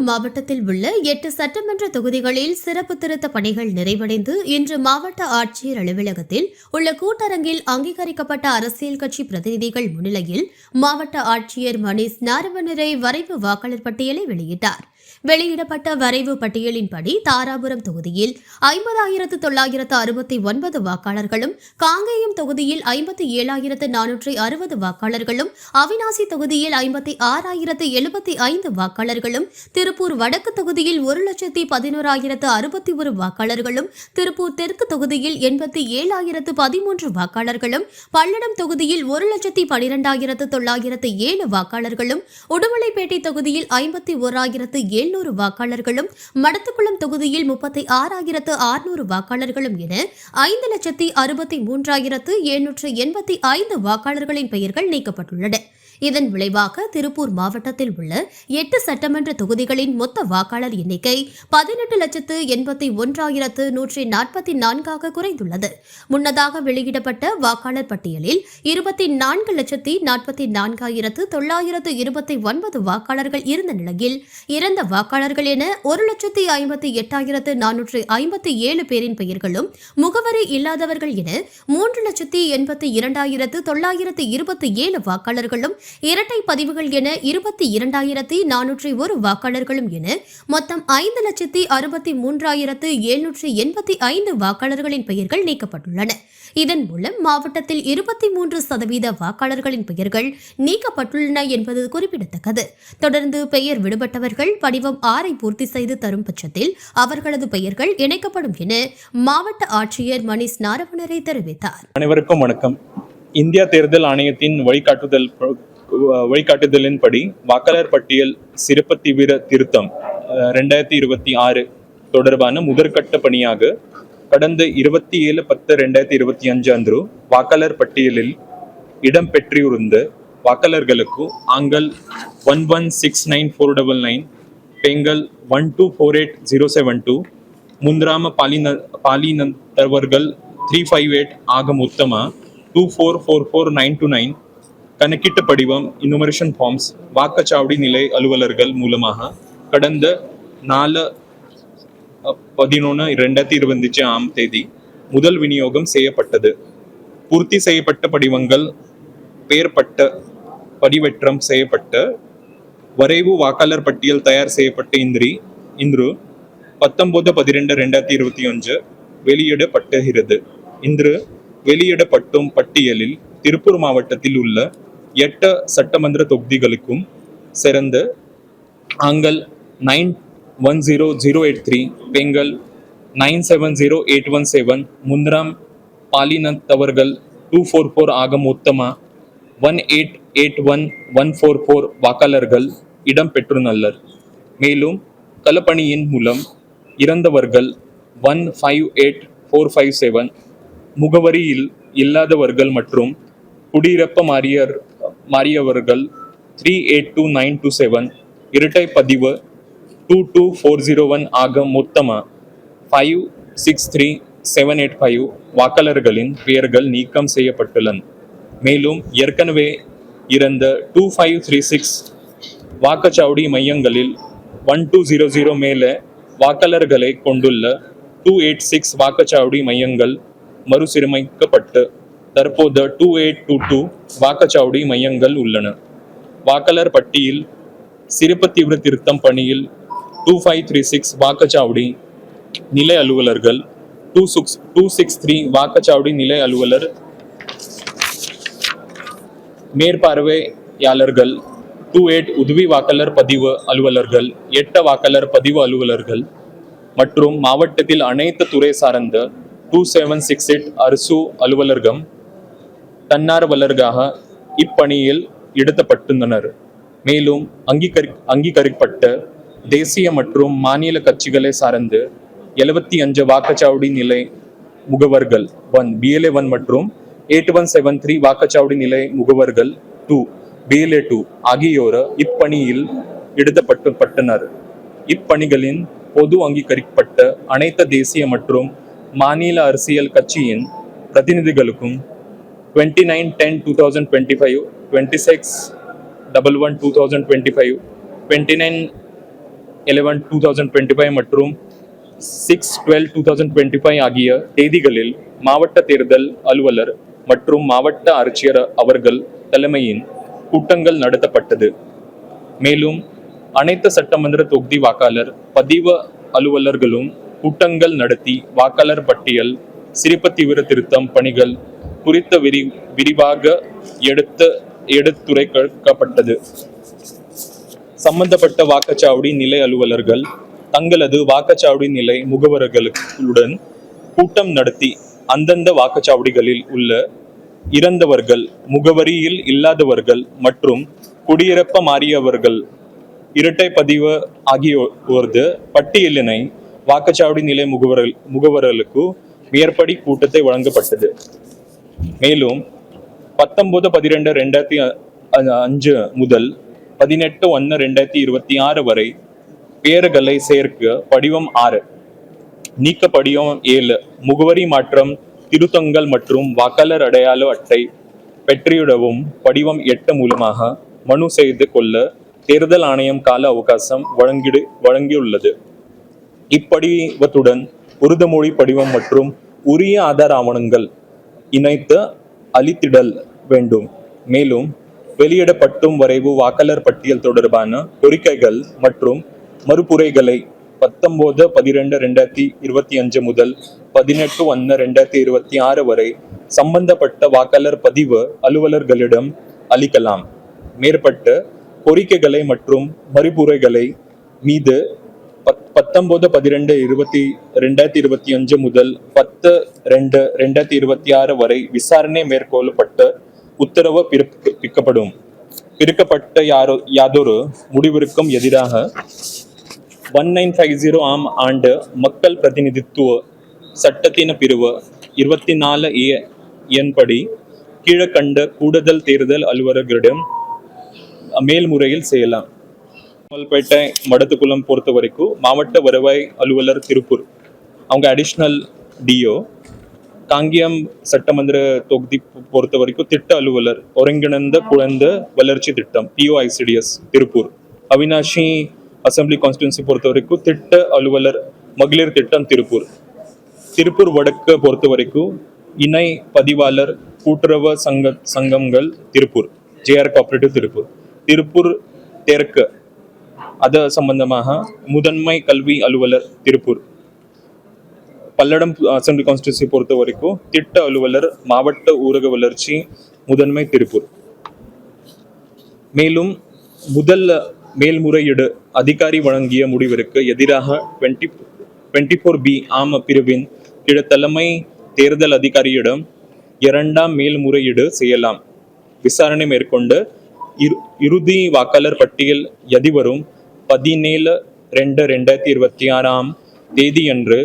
மாவட்டத்தில் உள்ள எட்டு சட்டமன்ற தொகுதிகளில் சிறப்பு திருத்த பணிகள் நிறைவடைந்து இன்று மாவட்ட ஆட்சியர் அலுவலகத்தில் உள்ள கூட்டரங்கில் அங்கீகரிக்கப்பட்ட அரசியல் கட்சி பிரதிநிதிகள் முன்னிலையில் மாவட்ட ஆட்சியர் மணிஷ் நாரவனரை வரைவு வாக்காளர் பட்டியலை வெளியிட்டார். வெளியிடப்பட்ட வரைவு பட்டியலின்படி தாராபுரம் தொகுதியில் ஐம்பதாயிரத்து தொள்ளாயிரத்து அறுபத்தி ஒன்பது வாக்காளர்களும் காங்கேயம் தொகுதியில் ஐம்பத்தி ஏழாயிரத்து நானூற்றி அறுபது வாக்காளர்களும் அவினாசி தொகுதியில் ஐம்பத்தி ஆறாயிரத்து எழுபத்தி ஐந்து வாக்காளர்களும் திருப்பூர் வடக்கு தொகுதியில் ஒரு லட்சத்தி பதினோராயிரத்து அறுபத்தி ஒரு வாக்காளர்களும் திருப்பூர் தெற்கு தொகுதியில் எண்பத்தி ஏழாயிரத்து பதிமூன்று வாக்காளர்களும் பல்லடம் தொகுதியில் ஒரு லட்சத்தி பனிரெண்டாயிரத்து தொள்ளாயிரத்து ஏழு வாக்காளர்களும் உடுமலைப்பேட்டை தொகுதியில் ஐம்பத்தி ஓராயிரத்து எழுநூறு வாக்காளர்களும் மடத்துக்குளம் தொகுதியில் முப்பத்தி ஆறாயிரத்து ஆறுநூறு வாக்காளர்களும் என ஐந்து லட்சத்தி அறுபத்தி மூன்றாயிரத்து எழுநூற்று எண்பத்தி ஐந்து வாக்காளர்களின் பெயர்கள் நீக்கப்பட்டுள்ளன. இதன் விளைவாக திருப்பூர் மாவட்டத்தில் உள்ள எட்டு சட்டமன்ற தொகுதிகளின் மொத்த வாக்காளர் எண்ணிக்கை பதினெட்டு லட்சத்து எண்பத்தி ஒன்றாயிரத்து நூற்றி நாற்பத்தி நான்காக குறைந்துள்ளது. முன்னதாக வெளியிடப்பட்ட வாக்காளர் பட்டியலில் இருபத்தி நான்கு லட்சத்தி நாற்பத்தி நான்காயிரத்து தொள்ளாயிரத்து இருபத்தி ஒன்பது வாக்காளர்கள் இருந்த நிலையில் இறந்த வாக்காளர்கள் என ஒரு லட்சத்தி ஐம்பத்தி எட்டாயிரத்து நானூற்று ஐம்பத்தி ஏழு பேரின் பெயர்களும் முகவரி இல்லாதவர்கள் என மூன்று லட்சத்தி எண்பத்தி இரண்டாயிரத்து தொள்ளாயிரத்து இருபத்தி ஏழு வாக்காளர்களும் இரட்டை பதிவுகள் என இருபத்தி இரண்டாயிரத்தி நானூற்றி ஒரு வாக்காளர்களும் என மொத்தம் ஐந்து லட்சத்தி அறுபத்தி மூன்றாயிரத்து எழுநூற்றி எண்பத்தி ஐந்து வாக்காளர்களின் பெயர்கள் நீக்கப்பட்டுள்ளன. இதன் மூலம் மாவட்டத்தில் இருபத்தி மூன்று சதவீத வாக்காளர்களின் பெயர்கள் நீக்கப்பட்டுள்ளன என்பது குறிப்பிடத்தக்கது. தொடர்ந்து பெயர் விடுபட்டவர்கள் படிவம் ஆறை பூர்த்தி செய்து தரும் பட்சத்தில் அவர்களது பெயர்கள் இணைக்கப்படும் என மாவட்ட ஆட்சியர் மணிஷ் நாரவணரை தெரிவித்தார். அனைவருக்கும் வணக்கம். இந்தியா தேர்தல் ஆணையத்தின் வழிகாட்டுதல் வழிகாட்டுதலின்படி வாக்காளர் பட்டியல் சிறப்பு தீவிர திருத்தம் ரெண்டாயிரத்தி இருபத்தி ஆறு தொடர்பான முதற்கட்ட பணியாக கடந்த இருபத்தி ஏழு பத்து ரெண்டாயிரத்தி இருபத்தி அஞ்சு அன்று வாக்காளர் பட்டியலில் இடம் பெற்றிருந்த வாக்காளர்களுக்கு ஆண்கள் one one six nine four double nine பெண்கள் one two four eight zero seven two முந்திராம பாலின பாலினத்தவர்கள் த்ரீ ஃபைவ் எயிட் ஆக மொத்தமாக two four four four nine two nine கணக்கிட்ட படிவம் இனுமரேஷன் ஃபார்ம்ஸ் வாக்குச்சாவடி நிலை அலுவலர்கள் மூலமாக கடந்த நாலு பதினொன்று ரெண்டாயிரத்தி இருபத்தஞ்சு ஆம் தேதி முதல் விநியோகம் செய்யப்பட்டது. பூர்த்தி செய்யப்பட்ட படிவங்கள் பெயர்பட்ட படிவெற்றம் செய்யப்பட்ட வரைவு வாக்காளர் பட்டியல் தயார் செய்யப்பட்ட இந்திரி இன்று பத்தொன்பது பதிரெண்டு ரெண்டாயிரத்தி இருபத்தி அஞ்சு வெளியிடப்பட்டுகிறது. இன்று வெளியிடப்பட்டும் பட்டியலில் திருப்பூர் மாவட்டத்தில் உள்ள எட்டு சட்டமன்ற தொகுதிகளுக்கும் சிறந்த ஆண்கள் nine one zero zero eight three பெண்கள் nine seven zero eight one seven முந்திராம் பாலினத்தவர்கள் டூ ஃபோர் ஃபோர் ஆக மொத்தமாக one eight eight one one four four வாக்காளர்கள் இடம் பெற்றுள்ளனர். மேலும் களப்பணியின் மூலம் இறந்தவர்கள் one five eight four five seven முகவரியில் இல்லாதவர்கள் மற்றும் குடியிறப்ப மாறியர் மாறியவர்கள் three eight two nine two seven இரட்டை பதிவு two two four zero one ஆக மொத்தமாக five six three seven eight five வாக்காளர்களின் பெயர்கள் நீக்கம் செய்யப்பட்டுள்ளன. மேலும் ஏற்கனவே இறந்த டூ ஃபைவ் த்ரீ சிக்ஸ் வாக்குச்சாவடி மையங்களில் ஒன் டூ ஜீரோ ஜீரோ மேலே வாக்காளர்களை கொண்டுள்ள டூ எயிட் சிக்ஸ் வாக்குச்சாவடி மையங்கள் மறுசீரமைக்கப்பட்டு தற்போது டூ எயிட் டூ டூ வாக்குச்சாவடி மையங்கள் உள்ளன. வாக்காளர் பட்டியல் சிறப்பு தீவிர திருத்தம் பணியில் டூ ஃபைவ் த்ரீ சிக்ஸ் வாக்குச்சாவடி நிலை அலுவலர்கள் two six two six three வாக்குச்சாவடி நிலை அலுவலர் மேற்பார்வையாளர்கள் டூ எயிட் உதவி வாக்காளர் பதிவு அலுவலர்கள் எட்ட வாக்காளர் பதிவு அலுவலர்கள் மற்றும் மாவட்டத்தில் அனைத்து துறை சார்ந்த டூ செவன் சிக்ஸ் எயிட் அரசு அலுவலகம் தன்னார்வலர்களாக இப்பணியில் ஈடுபட்டுள்ளனர் மேலும் அங்கீகரி அங்கீகரிக்கப்பட்ட தேசிய மற்றும் மாநில கட்சிகளை சார்ந்து எழுபத்தி அஞ்சு வாக்குச்சாவடி நிலை முகவர்கள் ஒன் பிஎல்ஏ ஒன் மற்றும் எயிட் ஒன் செவன் த்ரீ வாக்குச்சாவடி நிலை முகவர்கள் டூ பிஎல்ஏ டூ ஆகியோர் இப்பணியில் ஈடுபட்டுப்பட்டனர் இப்பணிகளின் பொது அங்கீகரிக்கப்பட்ட அனைத்து தேசிய மற்றும் மாநில அரசியல் கட்சியின் பிரதிநிதிகளுக்கும் twenty nine ten two thousand twenty five twenty six double one two thousand twenty five twenty nine eleven two thousand twenty five மற்றும் six twelve two thousand twenty five ஆகிய தேதிகளில் மாவட்ட தேர்தல் அலுவலர் மற்றும் மாவட்ட ஆட்சியர் அவர்கள் தலைமையின் கூட்டங்கள் நடத்தப்பட்டது. மேலும் அனைத்து சட்டமன்ற தொகுதி வாக்காளர் பதிவு அலுவலர்களும் கூட்டங்கள் நடத்தி வாக்காளர் பட்டியல் சிறப்பு தீவிர திருத்தம் பணிகள் குறித்த விரி விரிவாக எடுத்து எடுத்துரைக்கப்பட்டது. சம்பந்தப்பட்ட வாக்குச்சாவடி நிலை அலுவலர்கள் தங்களது வாக்குச்சாவடி நிலை முகவர்களுடன் கூட்டம் நடத்தி அந்தந்த வாக்குச்சாவடிகளில் உள்ள இறந்தவர்கள் முகவரியில் இல்லாதவர்கள் மற்றும் குடியிறப்ப மாறியவர்கள் இரட்டை பதிவு ஆகியோரது பட்டியலினை வாக்குச்சாவடி நிலை முகவர்கள் முகவர்களுக்கு மேற்படி கூட்டத்தை வழங்கப்பட்டது. மேலும் பத்தொன்பது பன்னிரெண்டு ரெண்டாயிரத்தி அ- அஞ்சு முதல் பதினெட்டு ஒன்று ரெண்டாயிரத்தி இருபத்தி ஆறு வரை பேருகளை சேர்க்க படிவம் ஆறு. நீக்க படிவம் ஏழு. முகவரி மாற்றம் திருத்தங்கள் மற்றும் வாக்காளர் அடையாள அட்டை பெற்றிடவும் படிவம் எட்டு மூலமாக மனு செய்து கொள்ள தேர்தல் ஆணையம் கால அவகாசம் வழங்கிடு வழங்கியுள்ளது. இப்படிவத்துடன் உறுதிமொழி படிவம் மற்றும் உரிய ஆதார ஆவணங்கள் இணைத்து அளித்திடல் வேண்டும். மேலும் வெளியிடப்பட்டும் வரைவு வாக்காளர் பட்டியல் தொடர்பான கோரிக்கைகள் மற்றும் மறுப்புரைகளை பத்தொன்பது பன்னிரெண்டு ரெண்டாயிரத்தி இருபத்தி அஞ்சு முதல் பதினெட்டு ஒன்று ரெண்டாயிரத்தி இருபத்தி ஆறு வரை சம்பந்தப்பட்ட வாக்காளர் பதிவு அலுவலர்களிடம் அளிக்கலாம். மேற்பட்ட கோரிக்கைகளை மற்றும் மறுப்புரைகளை மீது பத்தொன்பது பதிரெண்டு இருபத்தி ரெண்டாயிரத்தி இருபத்தி அஞ்சு முதல் பத்து ரெண்டு ரெண்டாயிரத்தி இருபத்தி ஆறு வரை விசாரணை மேற்கொள்ளப்பட்டு உத்தரவு பிறப்பிக்கப்படும் பிறக்கப்பட்ட யாரோ யாதொரு முடிவிற்கும் எதிராக ஒன் நைன் ஃபைவ் ஜீரோ ஆம் ஆண்டு மக்கள் பிரதிநிதித்துவ சட்டத்தின் பிரிவு இருபத்தி நாலு ஏ என்படி கீழக்கண்ட கூடுதல் தேர்தல் அலுவலர்களிடம் மேல்முறையில் செய்யலாம் கமல்பேட்டை மடத்துக்குளம் பொறுத்த வரைக்கும் மாவட்ட வருவாய் அலுவலர் திருப்பூர். அவங்க அடிஷ்னல் டிஓ காங்கியம் சட்டமன்ற தொகுதி பொறுத்த வரைக்கும் திட்ட அலுவலர் ஒருங்கிணைந்த குழந்தை வளர்ச்சி திட்டம் PO ICDS Tiruppur. Avinashi assembly constituency பொறுத்த வரைக்கும் திட்ட அலுவலர் மகளிர் திட்டம் திருப்பூர். திருப்பூர் வடக்கு பொறுத்த வரைக்கும் இணை பதிவாளர் கூட்டுறவு சங்க சங்கங்கள் Tiruppur. JR cooperative Tiruppur. Tiruppur தெற்கு அது சம்பந்தமாக முதன்மை கல்வி அலுவலர் திருப்பூர். பல்லடம் அசம்பிளி கான்ஸ்டியூன்சி பொறுத்த வரைக்கும் திட்ட அலுவலர் மாவட்ட ஊரக வளர்ச்சி முதன்மை திருப்பூர். மேலும் முதல் மேல்முறையீடு அதிகாரி வழங்கிய முடிவிற்கு எதிராக டுவெண்ட்டி டுவெண்ட்டி ஃபோர் பி ஆம பிரிவின் கீழ் தலைமை தேர்தல் அதிகாரியிடம் இரண்டாம் மேல்முறையீடு செய்யலாம். விசாரணை மேற்கொண்டு இறுதி வாக்காளர் பட்டியல் எதிவரும் பதினேழு ரெண்டு ரெண்டாயிரத்தி இருபத்தி ஆறாம் தேதியன்று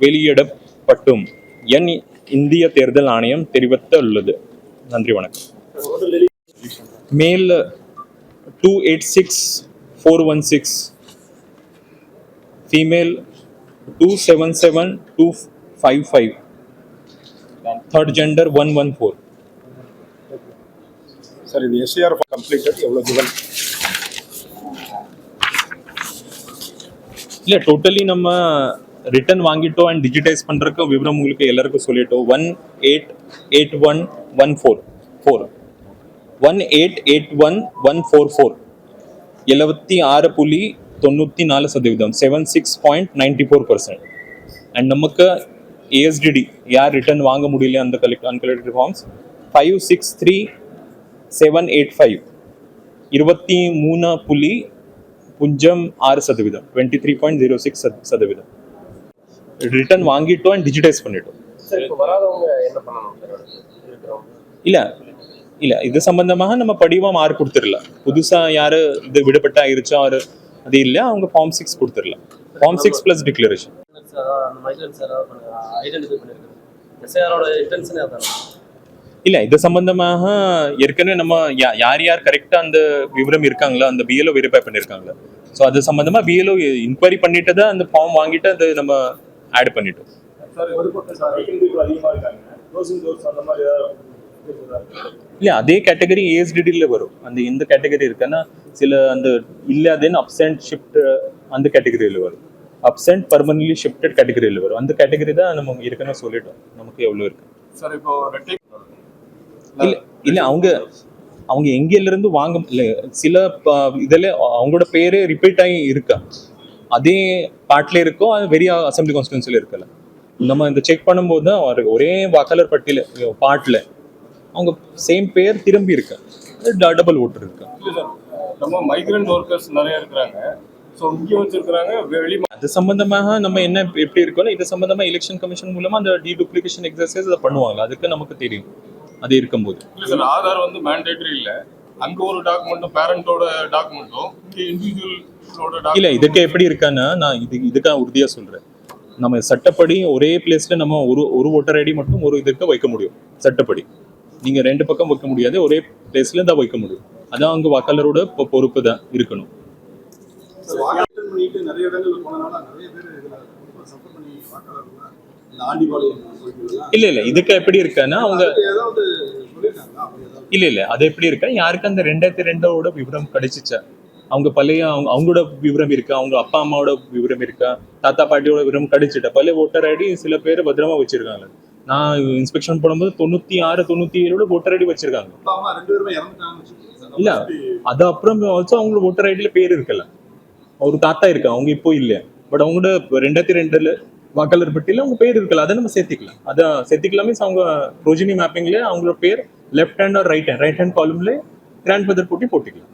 வெளியிடப்பட்டும். என் இந்திய தேர்தல் ஆணையம் தெரிவித்துள்ளது நன்றி வணக்கம். Male two eight six four one six female two seven seven two five five third gender one one four sir இது எஸ்ஏஆர் கம்ப்ளீட்டட் எவ்வளோ கிவன் இல்லை டோட்டலி நம்ம ரிட்டர்ன் வாங்கிட்டோம் அண்ட் டிஜிட்டைஸ் பண்ணுறக்கு விவரம் உங்களுக்கு எல்லாருக்கும் சொல்லிட்டோம். One eight eight one one four four one eight eight one one four four எழுபத்தி ஆறு புள்ளி தொண்ணூற்றி நாலு சதவீதம். Seven six point ninety four percent and நமக்கு ஏஎஸ்டிடி யார் ரிட்டர்ன் வாங்க முடியல அந்த collect uncollected forms five six three seven eight five இருபத்தி மூணு புள்ளி புஞ்சம் ஆறு சதவீதம் twenty three point zero six சதவீதம். ரிட்டர்ன் வாங்கிட்டோம் அண்ட் டிஜிட்டைஸ் பண்ணிட்டோம். இல்ல இல்ல இது சம்பந்தமாக நம்ம படிவம் ஆறு கொடுத்துடலாம் புதுசா யாரு இது விடுபட்ட ஆயிருச்சோ ஆறு அது இல்ல அவங்க ஃபார்ம் சிக்ஸ் கொடுத்துடலாம் ஃபார்ம் சிக்ஸ் பிளஸ் டிக்ளரேஷன் இல்ல இது சம்பந்தமாக ஏற்கனவே நம்ம யார் யார் கரெக்டா அந்த விவரம் இருக்காங்களோ அந்த பிஎல்ஓ வெரிஃபை பண்ணிருக்காங்களா. ஸோ அது சம்பந்தமா பிஎல்ஓ இன்கொயரி பண்ணிட்டு தான் அந்த ஃபார்ம் வாங்கிட்டு அது நம்ம ஆட் பண்ணிட்டோம். இல்ல அதே கேட்டகரி ஏஎஸ்டிடியில் வரும். அந்த எந்த கேட்டகரி இருக்குன்னா சில அந்த இல்லாதேன்னு அப்சென்ட் ஷிஃப்ட் அந்த கேட்டகரியில் வரும். அப்சென்ட் பர்மனன்ட்லி ஷிஃப்டட் கேட்டகரியில் வரும். அந்த கேட்டகரி தான் நம்ம ஏற்கனவே சொல்லிட்டோம். நமக்கு எவ்வளோ இருக்கு. சார் இப்போ ரெட்டை இல்ல இல்ல அவங்க அவங்க எங்கேல இருந்து வாங்க இல்ல சில இதுல அவங்களோட பேரே ரிப்பீட் ஆகி இருக்கா? அதே பாட்டில் இருக்கோ அது வெறிய அசம்பிளி கான்ஸ்டியூன்சில இருக்கல. நம்ம இந்த செக் பண்ணும்போது தான் ஒரு- வாக்காளர் பட்டியல பாட்டில் அவங்க சேம் பேர் திரும்பி இருக்கு? டபுள் ஓட்டர் இருக்கு? நம்ம மைக்ரண்ட் ஒர்க்கர்ஸ் நிறைய இருக்கிறாங்க. ஸோ இங்கே வச்சிருக்கிறாங்க வெளி அது சம்பந்தமாக நம்ம என்ன எப்படி இருக்கோம்னா இது சம்பந்தமா எலெக்ஷன் கமிஷன் மூலமா அந்த டீடுப்ளிகேஷன் எக்ஸசைஸ் அதை பண்ணுவாங்க. அதுக்கு நமக்கு தெரியும். அது இருக்கும்போது. இல்லை சார் ஆதார் வந்து மேண்டேட்டரி இல்லை. அங்கே ஒரு டாக்குமெண்ட்டும் பேரண்டோட டாக்குமெண்ட்டும் இங்கே இண்டிவிஜுவலோட இல்ல இதுக்கு எப்படி இருக்கான்னா நான் இது இதுக்காக உறுதியா சொல்றேன். நம்ம சட்டப்படி ஒரே பிளேஸ்ல நம்ம ஒரு ஒரு ஓட்டர் ஐடி மட்டும் ஒரு இதுக்கு வைக்க முடியும். சட்டப்படி. நீங்க ரெண்டு பக்கம் வைக்க முடியாது ஒரே பிளேஸ்ல தான் வைக்க முடியும். அதான் அங்க வாக்காளரோட பொறுப்பு தான் இருக்கணும். நிறைய இடங்கள்ல போனனால நிறைய பேர் இதுல சப்போர்ட் பண்ணி வாக்காளர்கள் இல்ல இல்ல இதுக்கு எப்படி இருக்கான்னா அவங்க இல்ல இல்ல அது எப்படி இருக்கா? யாருக்கு அந்த ரெண்டாயிரத்தி ரெண்டோட விவரம் கிடைச்சிச்சா? அவங்க பழைய அவங்க அவங்களோட விவரம் இருக்கா? அவங்க அப்பா அம்மாவோட விவரம் இருக்கா? தாத்தா பாட்டியோட விவரம் கிடைச்சிட்டா? பழைய ஓட்டர் ஐடி சில பேர் பத்திரமா வச்சிருக்காங்க. நான் இன்ஸ்பெக்ஷன் போடும்போது தொண்ணூத்தி ஆறு தொண்ணூத்தி ஏழோட ஓட்டர் ஐடி வச்சிருக்காங்க. இல்ல. அது அப்புறம் ஆல்சோ அவங்களோட ஓட்டர் ஐடியில பேர் இருக்கல. ஒரு தாத்தா இருக்கா அவங்க இப்போ இல்ல. பட் அவங்களோட ரெண்டாயிரத்தி ரெண்டுல வாக்காளர் பட்டியல அவங்க பேர் இருக்கல அதை நம்ம சேர்த்துக்கலாம். அதை சேர்த்துக்கலாமே மீன்ஸ் அவங்க ரோஜினி மேப்பிங்ல அவங்களோட பேர் left hand or right hand right hand காலம்ல grandfather போட்டி போட்டுக்கலாம்.